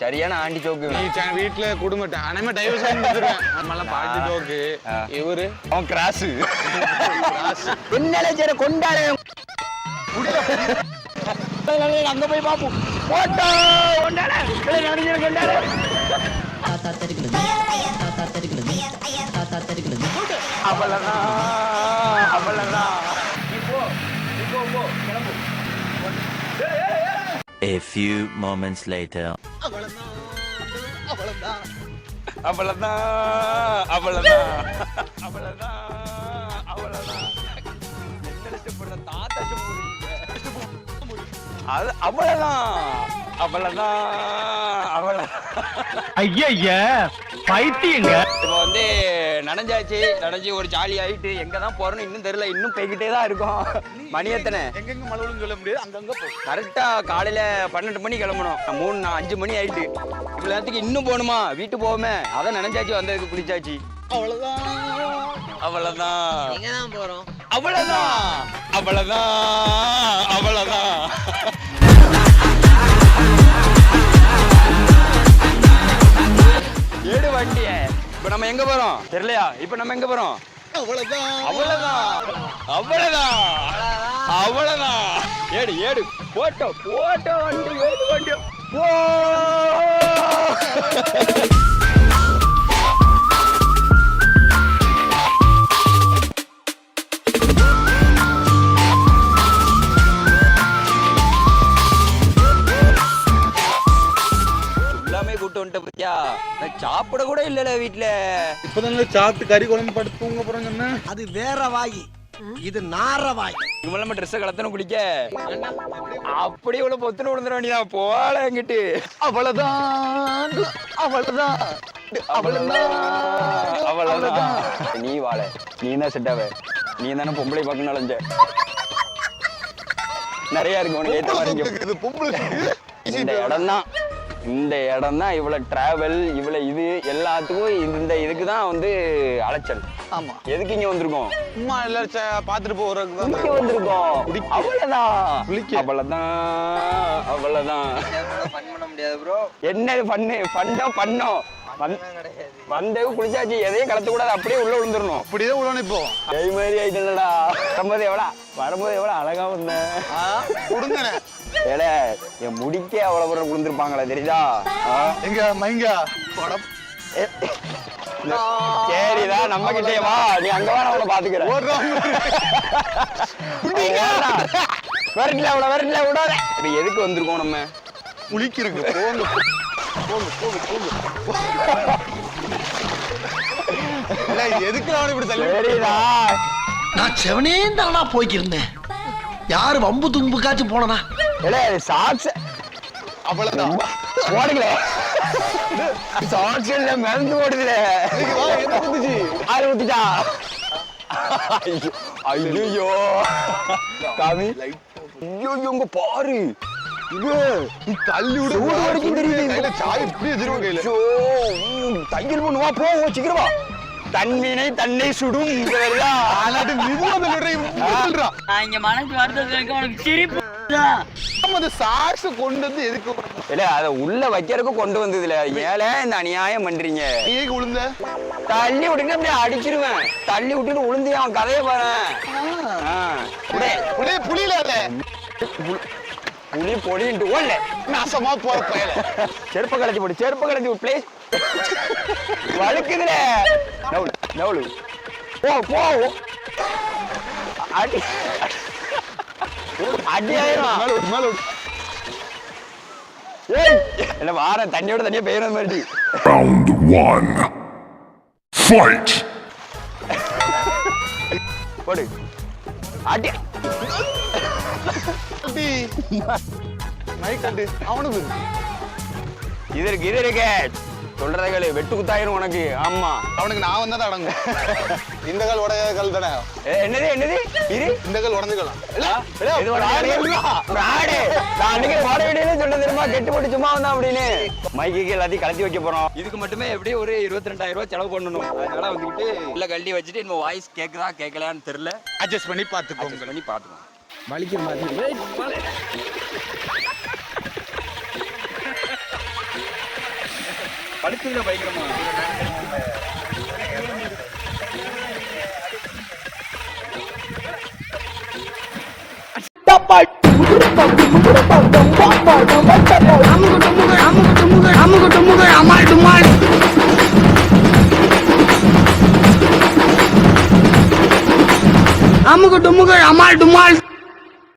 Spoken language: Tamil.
சரியான ஆண்டி ஜோக்கு வீட்டுல குடும்பம் அனைமே டைவர்ஸ் நம்மளாம் பாட்டி ஜோக்கு. இவரு? அவன் கிராஸ் என்னல சரி கொண்டாடு. அங்க போய் பாப்போம். போட்டோ! கொண்டாட. கொண்டாட. தாத்தா தெருக்கிறது தாத்தா தெருக்கிறது தாத்தா தெருக்கிறது அவ்வளவுதான் அவ்வளவுதான் இப்போ இப்போ போ கிளம்பு A few moments later. அவ்வளவுதான் அவ்வளவுதான் அவ்வளவுதான் அவ்வளவுதான் அவ்வளவுதான் தாத்தா சும்மா அது அவ்வளவுதான் அவ்வளவுதான் அவ்வளவுதான் ஐயா பைத்தியங்க. இப்போ வந்து நனைஞ்சாச்சு நனைஞ்சு ஒரு ஜாலி ஆயிட்டு எங்க தான் போறோம்னு இன்னும் தெரியல இன்னும் போய்கிட்டே தான் இருக்கும். மணி எத்தனை எங்கெங்க மலவுன்னு சொல்ல முடியாது அங்கங்க போ. கரெக்டா காலையில பன்னெண்டு மணி கிளம்பணும். மூணு அஞ்சு மணி ஆயிட்டு. இவ்வளவு நேரத்துக்கு இன்னும் போகணுமா? வீட்டு போவோமே. அதான் நினைச்சாச்சு வந்ததுக்கு குளிச்சாச்சு. அவ்வளவுதான். அவ்வளவுதான். எங்க தான் போறோம்? அவ்வளவுதான். அவ்வளவுதான். அவ்வளவுதான். நம்ம எங்க போறோம்? தெரியலையா? இப்ப நம்ம எங்க போறோம்? அவ்வளவுதான். அவ்வளவுதான் அவ்வளவுதான் அவ்வளவுதான் ஏடு ஏடு. போட்டோ போட்டோ வண்டி ஏடு வண்டி. போ! வந்துட்ட பத்தியா நான் சாப்பிட கூட இல்லல வீட்ல. இப்பதான் சாப்பிட்டு கறி குழம்பு படுத்து தூங்க போறேன்னு சொன்னேன். அது வேற வாய். இது நார வாய். இவங்க நம்ம ட்ரெஸ் கலத்தணும் குளிக்க? அப்படியே இவ்வளவு பொத்துன்னு விழுந்துட வேண்டியதா போல எங்கிட்டு. அவ்வளவுதான் அவ்வளவுதான் அவ்வளவுதான் அவ்வளவுதான் நீ வாழ. நீ தான் செட் ஆவ? நீ தானே பொம்பளை பார்க்க நுழைஞ்ச நிறைய இருக்கு உனக்கு ஏத்த மாதிரி இங்க. இது பொம்பளை. இந்த இடம் தான் இந்த இடம் தான் இவ்வளவு டிராவல் இவ்வளவு இது எல்லாத்துக்கும் இந்த இதுக்கு தான் வந்து அலைச்சல். ஆமா. எதுக்கு இங்க வந்திருக்கோம்? சும்மா எல்லாரும் பாத்துட்டு போறதுக்கு இங்க வந்திருக்கோம். அவ்வளவுதான். அவ்வளவுதான். அவ்வளவுதான். ஃபன் பண்ண முடியாது ப்ரோ என்னது பண்ணு பண்ணோ பண்ணோம். வந்- வந்தது குளிச்சாச்சு எதையும் கலத்த கூடாது அப்படியே உள்ள விழுந்துடணும் அப்படிதான் உள்ள இப்போ கை மாதிரி ஆயிட்டலடா வரும்போது எவ்வளோ வரும்போது எவ்வளோ அழகா வந்தேன். ஏல என் முடிக்கே அவ்வளவு பேர் விழுந்திருப்பாங்களா தெரியுதா? எங்க மைங்க படம். சரிதான் நம்ம கிட்டே வா. நீ அங்க வா நான் உன்னை பாத்துக்கிறேன். வரல அவ்வளவு வரல விடாத இப்ப எதுக்கு வந்திருக்கோம் நம்ம? குளிக்கிறதுக்கு போங்க. போங்க போங்க போங்க. எதுக்கு அவனை இப்படி தள்ளி சரிடா. நான் செவனே தானா போய்க்கிருந்தேன். யாரு வம்பு தும்புக்காச்சும் போனனா சாக்ஸ் அவ்வளவுதான். ஓடுங்களே சாக்ஸ் இல்ல மறந்து ஓடுதுல குத்துச்சு? ஆறு ஊத்திட்டா ஐயோ. ஐயோ காமி. ஐயோ இங்க பாரு. இது நீ தள்ளி விடு. சூடு வரைக்கும் தெரியுது. கையில சாய் இப்படி வச்சிருவோம் கையில? ஐயோ, தையல் பண்ணுவா போ சீக்கிரம் வா தன்மீனை தன்னை சுடும் இங்க வருதா? நான் இங்க மனசு இருக்க உனக்கு சிரிப்பு. அந்த சாக்ஸ் கொண்டு வந்து எதுக்கு இல்ல அத உள்ள வைக்கிறதுக்கு கொண்டு வந்ததுல ஏல இந்த அநியாயம் பண்றீங்க. நீ எதுக்கு விழுந்த தள்ளி விட்டுட்டு அப்படியே அடிச்சிருவேன். தள்ளி விட்டுட்டு உளுந்து அவன் கதையை பாரு. புளி புளியில புலி பொடின்ட்டு ஓடல. நாசமா போற பயல. செருப்ப கலைச்சு போடு செருப்ப கலைச்சு போடு ப்ளீஸ் வழுக்குதுல நவுலு நவுலு. போ போ. அடி. அடி ஆயிரும் மேல. இல்ல வாரேன் தண்ணியோட தண்ணியா பெய்யற மாதிரி Round one. Fight! போடு. அடி. மைக் கட்டு அவனுக்கு. இது இருக்கு இது இருக்கு. சொல்றதுகளு வெட்டு குத்தாயிரும் உனக்கு. ஆமா. அவனுக்கு நான் வந்தா தான் அடங்கும். இந்த கால் உடைய கால் தானே என்னது என்னது? இரு. இந்த கால் உடஞ்சுக்கலாம் இது ஒரு ஆளு. fraud. நான் அன்னைக்கு போட வீடியோல சொன்னது தெரியுமா? கெட்டு போட்டு சும்மா வந்தான் அப்படின்னு. மைக்கு எல்லாத்தையும் கலத்தி வைக்க போறோம். இதுக்கு மட்டுமே எப்படியும் ஒரு இருபத்தி ரெண்டாயிரம் ரூபாய் செலவு பண்ணணும். அதனால வந்துட்டு உள்ள கழட்டி வச்சுட்டு நம்ம வாய்ஸ் கேக்குதா கேட்கலையான்னு தெரியல. அட்ஜஸ்ட் பண்ணி பாத்துக்கோங்க பண்ணி பாத்துக்கோம் வலிக்கிற மாதிரி. படுத்துதுல பயங்கரமா. அமுக டுமுக அமால் டுமால்.